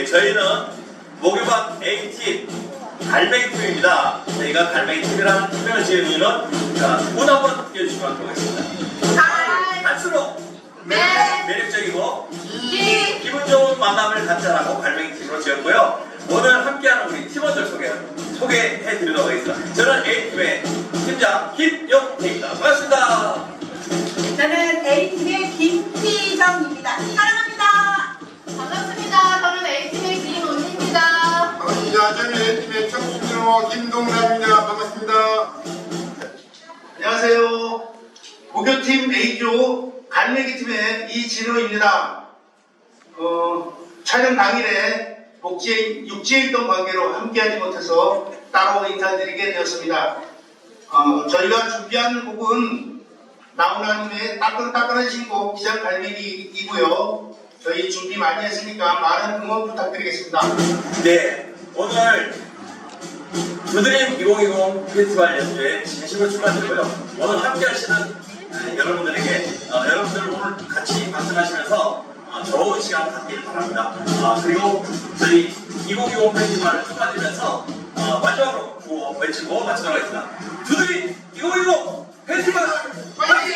네, 저희는 목요반 A팀 갈매기 팀입니다. 저희가 갈매기 팀이라는 팀명을 지은 이유는 자, 문 한번 띄워주시면 하겠습니다. 갈수록 매력, 매력적이고 기분 좋은 만남을 갖자라고 갈매기 팀으로 지었고요. 오늘 함께하는 우리 팀원들 소개, 소개해 드리도록 하겠습니다. 저는 A팀의 팀장 김 김동남입니다. 반갑습니다. 안녕하세요. 목요팀 A조 갈매기팀의 이진호입니다. 어, 촬영 당일에 복지, 육지일동 관계로 함께하지 못해서 따로 인사드리게 되었습니다. 어, 저희가 준비한 곡은 나훈아님의 따끈따끈한 신곡 기장 갈매기이고요. 저희 준비 많이 했으니까 많은 응원 부탁드리겠습니다. 네, 오늘 두드림 2020 페스티벌 연주에 진심으로 축하드리고요. 오늘 함께 하시는 아, 여러분들에게 어, 여러분들 오늘 같이 방송하시면서 어, 좋은 시간 갖길 바랍니다. 아, 그리고 저희 2020 페스티벌을 축하드리면서 어, 마지막으로 구호 외치고 마치도록 하겠습니다. 두드림 2020 페스티벌 화이팅!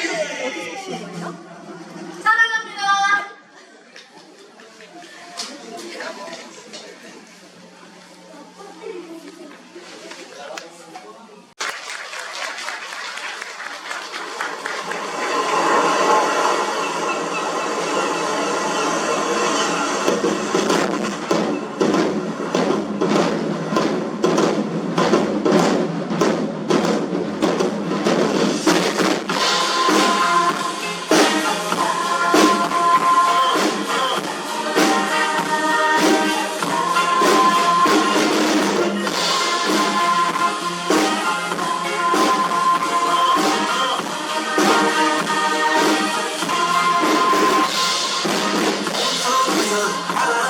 I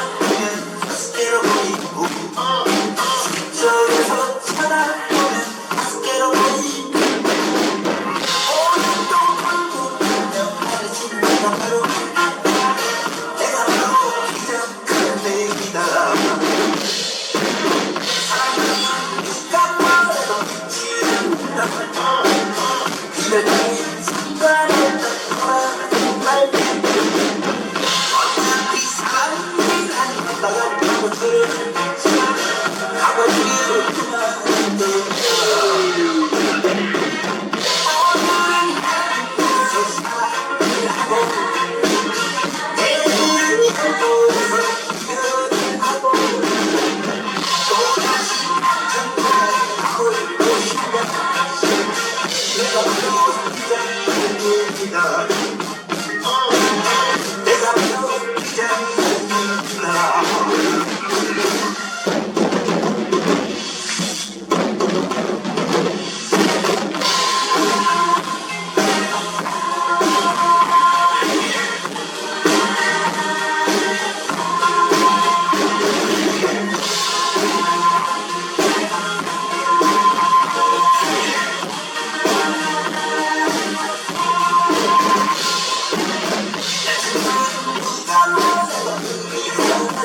Krishna